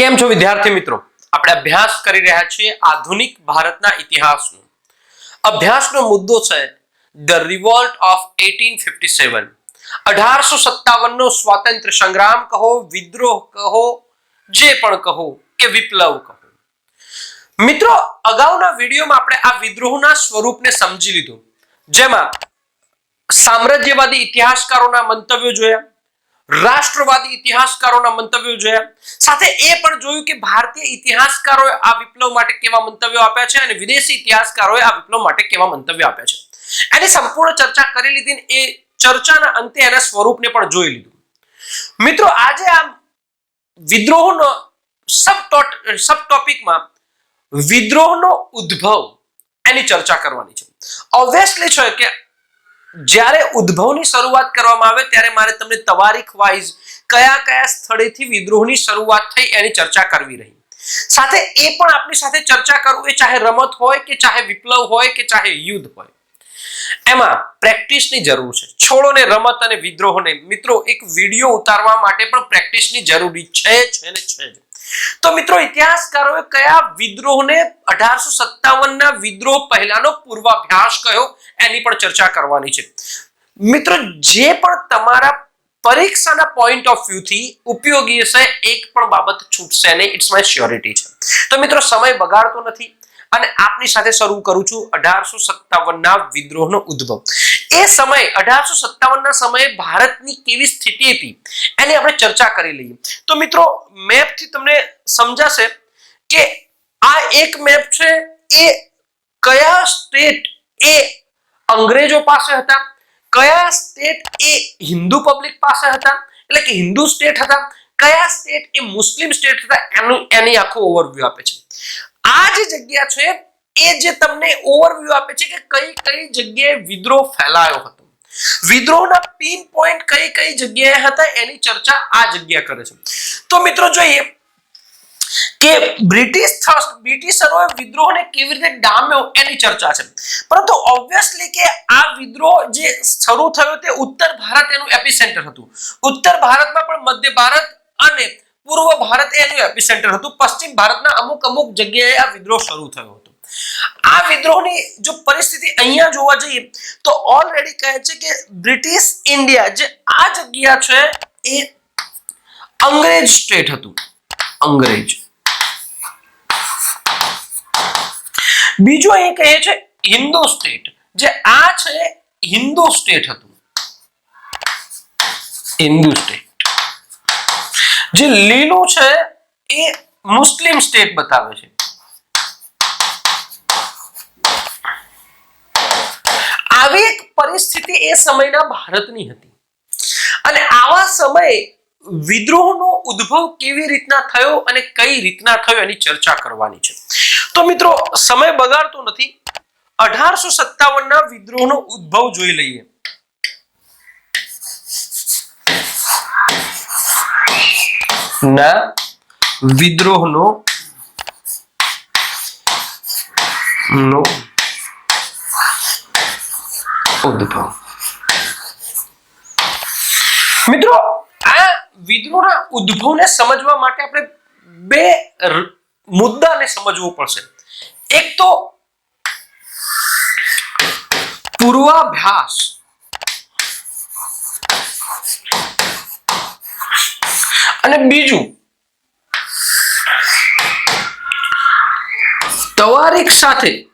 કેમ છો વિદ્યાર્થી મિત્રો? આપણે અભ્યાસ કરી રહ્યા છીએ આધુનિક ભારતના ઇતિહાસનો. અભ્યાસનો મુદ્દો છે ધ રિવોલ્ટ ઓફ 1857 અઢારસો સત્તાવન નો સ્વાતંત્ર્ય સંગ્રામ કહો, વિદ્રોહ કહો, જે પણ કહો, કે વિપ્લવ કહો. મિત્રો, અગાઉના વિડીયોમાં આપણે આ વિદ્રોહના સ્વરૂપને સમજી લીધું. જેમાં સામ્રાજ્યવાદી ઇતિહાસકારોના મંતવ્યો જોયા રાષ્ટ્રવાદી ઇતિહાસકારોના મંતવ્યો જોયા સાથે એ પણ જોયું કે ભારતીય ઇતિહાસકારોએ આ વિપ્લવ માટે કેવા મંતવ્યો આપ્યા છે અને વિદેશી ઇતિહાસકારોએ આ વિપ્લવ માટે કેવા મંતવ્યો આપ્યા છે. એની સંપૂર્ણ ચર્ચા કરી લીધી એ ચર્ચાના અંતે એના સ્વરૂપને પણ જોઈ લીધું. મિત્રો, આજે આ વિદ્રોહનો સબ સબ ટોપિકમાં વિદ્રોહનો ઉદ્ભવ એની ચર્ચા કરવાની છે. ઓબ્વિયસલી છે કે જ્યારે ઉદ્ભવની શરૂઆત કરવામાં આવે ત્યારે મારે તમને તવારીખ વાઇઝ કયા કયા સ્થળેથી વિદ્રોહની શરૂઆત થઈ એની ચર્ચા કરવી રહી. સાથે એ પણ આપણી સાથે ચર્ચા કરવું એ ચાહે રમત હોય કે ચાહે વિપ્લવ હોય કે ચાહે યુદ્ધ હોય. એમાં પ્રેક્ટિસની જરૂર છે. છોડો ને રમત અને વિદ્રોહને મિત્રો એક વીડિયો ઉતારવા માટે પણ પ્રેક્ટિસની જરૂરી છે છે ને છે જ. તો મિત્રો, ઇતિહાસકારોએ કયા વિદ્રોહને અઢારસો સત્તાવન ના વિદ્રોહ પહેલાનો પૂર્વાભ્યાસ કયો એની પણ ચર્ચા કરવાની છે. મિત્રો, જે પણ તમારા પરીક્ષાના પોઈન્ટ ઓફ વ્યૂ થી ઉપયોગી હશે, એક પણ બાબત છૂટશે નહીં. ઇટ્સ માય શ્યોરિટી છે. તો મિત્રો, સમય બગાડતો નથી. અને આપની સાથે શરૂ કરું છું અઢારસો સત્તાવનના વિદ્રોહનો ઉદ્ભવ. એ સમય, અઢારસો સત્તાવન ના સમયે ભારતની કેવી સ્થિતિ હતી, એની આપણે ચર્ચા કરી લઈએ. તો મિત્રો, મેપથી તમને સમજાશે કે આ એક મેપ છે, એ કયા સ્ટેટ એ અંગ્રેજો પાસે હતા, કયા સ્ટેટ એ હિન્દુ પબ્લિક પાસે હતા, એટલે કે હિન્દુ સ્ટેટ હતા, કયા સ્ટેટ એ મુસ્લિમ સ્ટેટ હતા, એનું એની આખું ઓવરવ્યુ આપે છે. આ જે જગ્યા છે, એ જે તમને ઓવરવ્યુ આપે છે કે કઈ કઈ જગ્યાએ વિદ્રોહ ફેલાયો હતો. વિદ્રોહના પિન પોઈન્ટ કઈ કઈ જગ્યાએ હતા, એની ચર્ચા આ જગ્યા કરે છે. તો મિત્રો જોઈએ કે બ્રિટિશ બ્રિટિશરોએ વિદ્રોહને કેવી રીતે ડામ્યો એની ચર્ચા છે. પરંતુ ઓબ્વિયસલી કે આ વિદ્રોહ જે શરૂ થયો તે ઉત્તર ભારત એનું એપિસેન્ટર હતું. ઉત્તર ભારતમાં પણ મધ્ય ભારત અને પૂર્વ ભારત એનું એપિસેન્ટર હતું. પશ્ચિમ ભારતના અમુક અમુક જગ્યાએ આ વિદ્રોહ શરૂ થયો હતો. આ વિદ્રોહની જો પરિસ્થિતિ અહીંયા જોવા જઈએ, તો ઓલરેડી કહે છે કે બ્રિટિશ ઇન્ડિયા જે આ જગ્યા છે એ અંગ્રેજ સ્ટેટ હતું. અંગ્રેજ. બીજું અહીં કહે છે હિન્દુ સ્ટેટ જે આ છે હિન્દુ સ્ટેટ હતું. હિન્દુ સ્ટેટ જે લીલું છે એ મુસ્લિમ સ્ટેટ બતાવે છે. આવી એક પરિસ્થિતિ એ સમયના ભારતની હતી. અને આવા સમયે વિદ્રોહનો ઉદ્ભવ કેવી રીતના થયો અને કઈ રીતના થયો એની ચર્ચા કરવાની છે. તો મિત્રો, સમય બગાડતો નથી. અઢારસો સત્તાવન ના વિદ્રોહનો ઉદ્ભવ જોઈ લઈએ. ના, વિદ્રોહનો, નો, ઉદ્ભવ. મિત્રો, આ વિદ્રોહના ઉદ્ભવને સમજવા માટે આપણે બે મુદ્દાને સમજવું પડશે. એક તો પૂર્વાભ્યાસ અને બીજું. તવારીખ સાથે.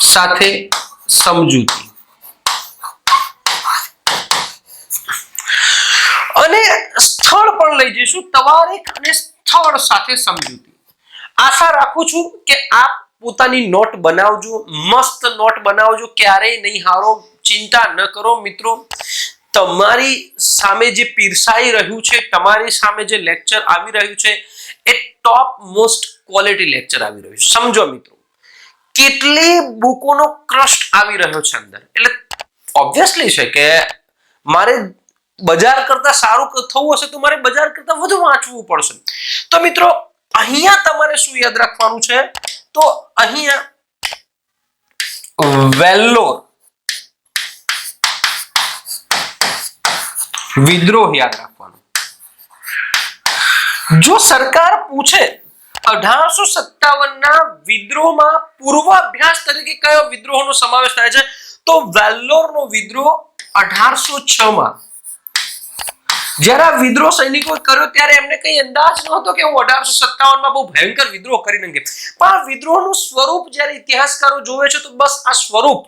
સાથે સમજૂતી. અને સ્થળ પણ લઈ જઈશું. તવારીખ અને સ્થળ સાથે સમજૂતી. આશા રાખું છું કે આપ પોતાની નોટ બનાવજો, મસ્ત નોટ બનાવજો, ક્યારેય નહીં હારો, ચિંતા ન કરો મિત્રો. તમારી સામે જે પીરસાઈ રહ્યું છે, તમારી સામે જે લેક્ચર આવી રહ્યું છે, એ ટોપ મોસ્ટ ક્વોલિટી લેક્ચર આવી રહ્યું છે. સમજો મિત્રો, કેટલી બુકોનો ક્રસ્ટ આવી રહ્યો છે અંદર? એટલે ઓબ્વિયસલી છે કે મારે બજાર કરતા સારું થવું હશે તો મારે બજાર કરતા વધુ વાંચવું પડશે. તો મિત્રો, અહીંયા તમારે શું યાદ રાખવાનું છે? તો અહીંયા વેલ્લોર વિદ્રોહ યાદ રાખવાનો. જો સરકાર પૂછે, અઢારસો સત્તાવન ના વિદ્રોહમાં પૂર્વાભ્યાસ તરીકે કયો વિદ્રોહનો સમાવેશ થાય છે? તો વેલ્લોરનો વિદ્રોહ અઢારસો છ માં જ્યારે આ વિદ્રોહ સૈનિકો કર્યો, ત્યારે એમને કઈ અંદાજ નહોતો કે હું અઢારસો સત્તાવનમાં બહુ ભયંકર વિદ્રોહ કરી નાખે પણ આ વિદ્રોહનું સ્વરૂપ જ્યારે ઇતિહાસકારો જોવે છે, તો બસ આ સ્વરૂપ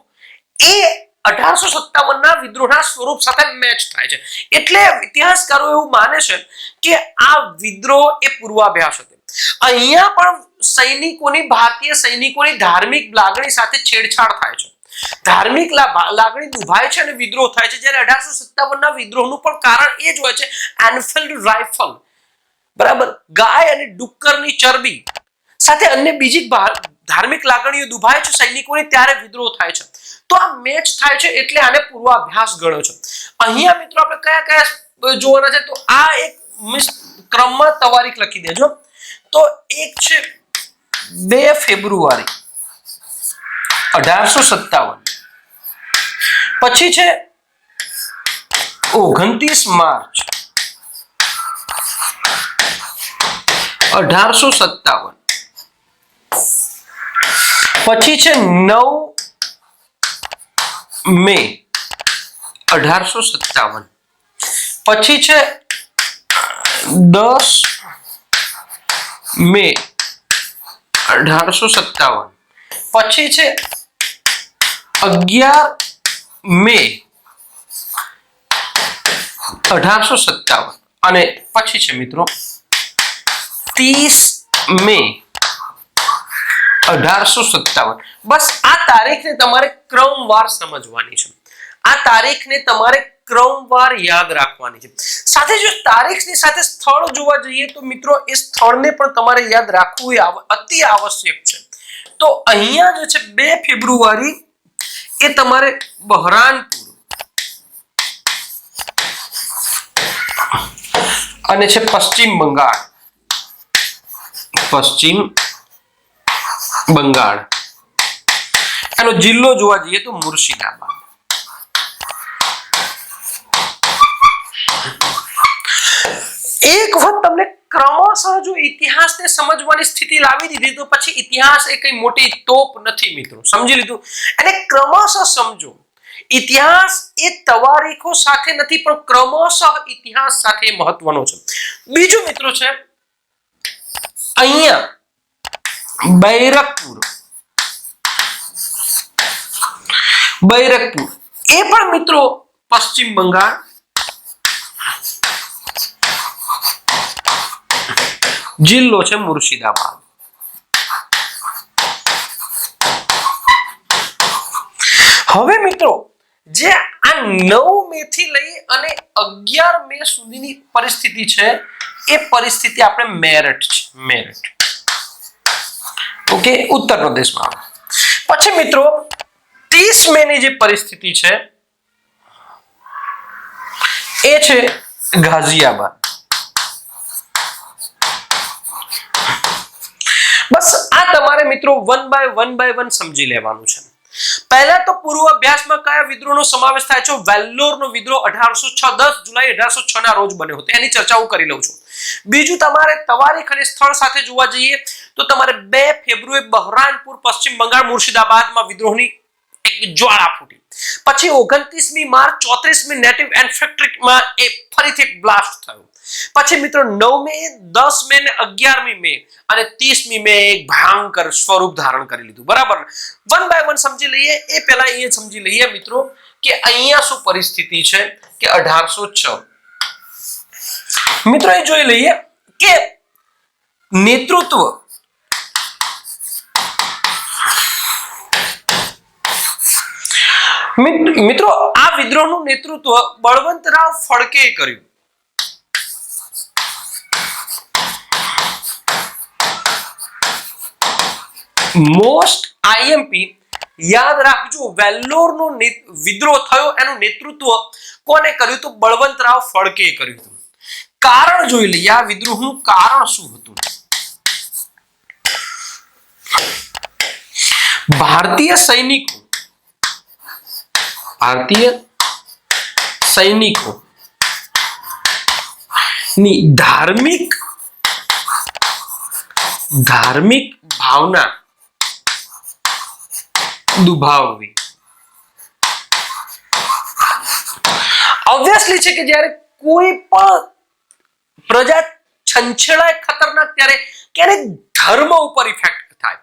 એ અઢારસો સત્તાવન ના વિદ્રોહના સ્વરૂપ સાથે મેચ થાય છે. એટલે ઇતિહાસકારો એવું માને છે કે આ વિદ્રોહ એ પૂર્વાભ્યાસ હતો. અહીંયા પણ સૈનિકોની, ભારતીય સૈનિકોની ધાર્મિક લાગણી સાથે છેડછાડ થાય છે. ધાર્મિક લાગણી દુભાય છે અને વિદ્રોહ થાય છે. જ્યારે અઢારસો સત્તાવન ના વિદ્રોહનું પણ કારણ એ જ હોય છે એનફિલ્ડ રાઇફલ બરાબર? ગાય અને ડુક્કરની ચરબી. સાથે અન્ય બીજી ધાર્મિક લાગણીઓ દુભાય છે સૈનિકોની, ત્યારે વિદ્રોહ થાય છે. તો આ મેચ થાય છે એટલે આને પૂર્વાભ્યાસ ગણ્યો છે. અહીંયા મિત્રો આપણે કયા કયા જોવાના છે? તો આ એક મિસ ક્રમમાં તવારીખ લખી દેજો. તો એક છે બે ફેબ્રુઆરી અઢારસો સત્તાવન. પછી છે ઓગણત્રીસ માર્ચ અઢારસો સત્તાવન. પછી છે નવ મે અઢારસો સત્તાવન. પછી છે દસ મે અઢારસો સત્તાવન. પછી છે અગિયાર મે અઢારસો સત્તાવન. અને પછી છે મિત્રો ત્રીસ મે અઢારસો સત્તાવન. બસ આ તારીખને તમારે ક્રમવાર સમજવાની છે. આ તારીખને તમારે ક્રમવાર યાદ રાખવાની છે. સાથે જો તારીખની સાથે સ્થળ જોવા જઈએ તો મિત્રો એ સ્થળને પણ તમારે યાદ રાખવું એ અતિ આવશ્યક છે. તો અહીંયા જે છે બે ફેબ્રુઆરી એ તમારે બહરાનપુર અને છે પશ્ચિમ બંગાળ. પશ્ચિમ બંગાળ. એનો જિલ્લો જોવા જઈએ તો મુર્શિદાબાદ. એક વખત તમને ક્રમશઃ જો ઇતિહાસને સમજવાની સ્થિતિ લાવી દીધી, તો પછી ઇતિહાસ એ કઈ મોટી તોપ નથી મિત્રો. સમજી લીધું? અને ક્રમશઃ સમજો. ઇતિહાસ એ તવારીખો સાથે નથી, પણ ક્રમશઃ ઇતિહાસ સાથે મહત્વનો છે. બીજું મિત્રો છે, અહીંયા બૈરકપુર. બૈરકપુર. એ પણ મિત્રો પશ્ચિમ બંગાળ. જિલ્લો છે મુર્શિદાબાદ. હવે મિત્રો, જે આ નવ મે થી લઈ અને અગિયાર મે સુધીની પરિસ્થિતિ છે, એ પરિસ્થિતિ આપણે મેરઠ છે, મેરઠ. ઓકે ઉત્તર પ્રદેશમાં. પછી મિત્રો, ત્રીસ મે ની જે પરિસ્થિતિ છે, એ છે ગાઝિયાબાદ. બસ આ તમારે મિત્રો one by one by one સમજી લેવાનું છે. પહેલા તો પૂર્વ અભ્યાસમાં કયા વિદ્રોહનો સમાવેશ થાય છે? વેલ્લોરનો વિદ્રોહ અઢારસો છ દસ જુલાઈ અઢારસો છ ના રોજ બન્યો હતો. એની ચર્ચા હું કરી લઉં છું. બીજું તમારે તવારીખ અને સ્થળ સાથે જોવા જઈએ તો તમારે બે ફેબ્રુઆરી બહરાનપુર, પશ્ચિમ બંગાળ, મુર્શિદાબાદમાં વિદ્રોહની એક જ્વાળા ફૂટી પછી ઓગણત્રીસમી માર્ચ, ચોત્રીસમી નેટિવ એન્ડ ફેક્ટરીમાં એ ફરીથી એક બ્લાસ્ટ થયો. પછી મિત્રો નવ મે દસ મે ને અગિયારમી મે અને ત્રીસમી મે એક ભયંકર સ્વરૂપ ધારણ કરી લીધું. બરાબર? વન બાય વન સમજી લઈએ. એ પહેલા અહીંયા સમજી લઈએ મિત્રો કે અહીંયા શું પરિસ્થિતિ છે કે અઢારસો છ. મિત્રો એ જોઈ લઈએ કે નેતૃત્વ મિત્રો, આ વિદ્રોહનું નેતૃત્વ બળવંતરાવ ફડકે કર્યું. મોસ્ટ આઈએમપી યાદ રાખજો, વેલ્લોરનો વિદ્રોહ થયો, એનું નેતૃત્વ કોને કર્યું તો બળવંતરાવ ફડકે કર્યું હતું. કારણ જોઈ લઈએ, આ વિદ્રોહનું કારણ શું હતું? ભારતીય સૈનિકો ભારતીય સૈનિકો ની ધાર્મિક ધાર્મિક ભાવના દુભાવવી ઓબ્વિયસલી છે કે જ્યારે કોઈ પણ પ્રજા છંછેડાય ખતરનાક, ત્યારે ક્યારે ધર્મ ઉપર ઇફેક્ટ થાય.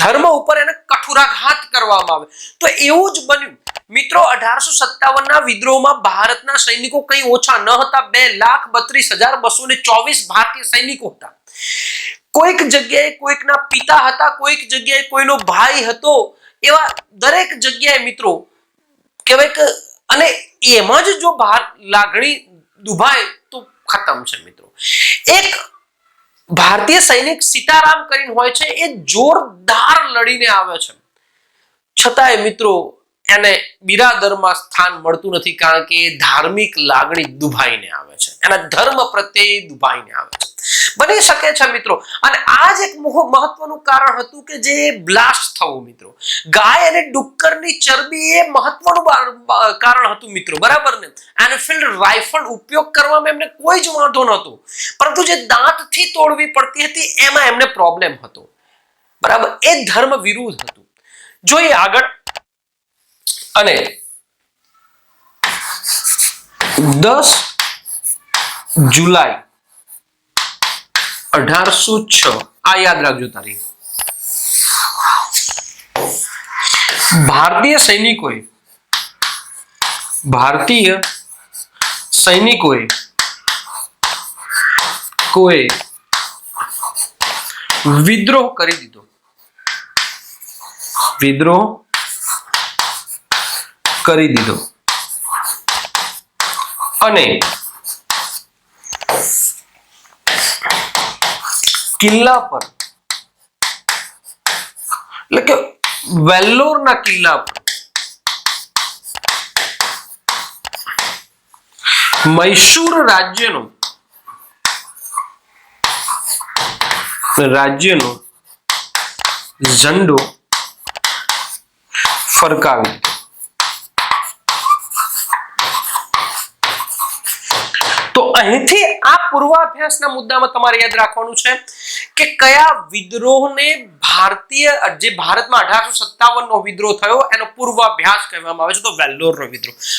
ધર્મ ઉપર એને કઠોરાઘાત કરવામાં આવે. તો એવું જ બન્યું. મિત્રો, અઢારસો સત્તાવન ના વિદ્રોહમાં ભારતના સૈનિકો કઈ ઓછા ન હતા. બે લાખ બત્રીસ હજાર બસો ને ચોવીસ ભારતીય સૈનિકો હતા. કોઈક જગ્યાએ કોઈકના પિતા હતા, કોઈક જગ્યાએ કોઈનો ભાઈ હતો. એવા દરેક જગ્યાએ મિત્રો, કહેવાય કે, અને એમાં જ જો ભાર લાગણી દુભાય તો ખતમ છે મિત્રો. એક ભારતીય સૈનિક સીતારામ કરીને હોય છે, એ જોરદાર લડીને આવે છે. છતાંય મિત્રો એને બિરાદરમાં સ્થાન મળતું નથી કારણ કે ધાર્મિક લાગણી દુભાઈને આવે છે. એના ધર્મ પ્રત્યે દુભાઈને આવે છે. બની શકે છે મિત્રો. અને આ જ એક મહ- મહત્વનું કારણ હતું કે જે બ્લાસ્ટ થવું મિત્રો. ગાય અને ડુક્કરની ચરબી એ મહત્વનું કારણ હતું મિત્રો. બરાબર ને? એનફિલ્ડ રાઇફલ ઉપયોગ કરવામાં એમને કોઈ જ વાંધો નહોતો. પરંતુ જે દાંતથી તોડવી પડતી હતી, એમાં એમને પ્રોબ્લેમ હતો. બરાબર? એ ધર્મ વિરુદ્ધ હતું. જોઈએ આગળ. અને દસ જુલાઈ અઢારસો છ. આ યાદ રાખજો તારીખ ભારતીય સૈનિકોએ ભારતીય સૈનિકોએ કોઈ વિદ્રોહ કરી દીધો. વિદ્રોહ કરી દીધો. અને કિલ્લા પર, એટલે કે વેલ્લોરના કિલ્લા પર, મૈસૂર રાજ્યનો રાજ્યનો ઝંડો ફરકાવી દીધો તો અહીંથી આ પૂર્વાભ્યાસના મુદ્દામાં તમારે યાદ રાખવાનું છે કે કયા વિદ્રોહને ભારતીય, જે ભારતમાં અઢારસો સત્તાવન નો વિદ્રોહ થયો, એનો પૂર્વાભ્યાસ કહેવામાં આવે છે. તો વેલ્લોરનો વિદ્રોહ.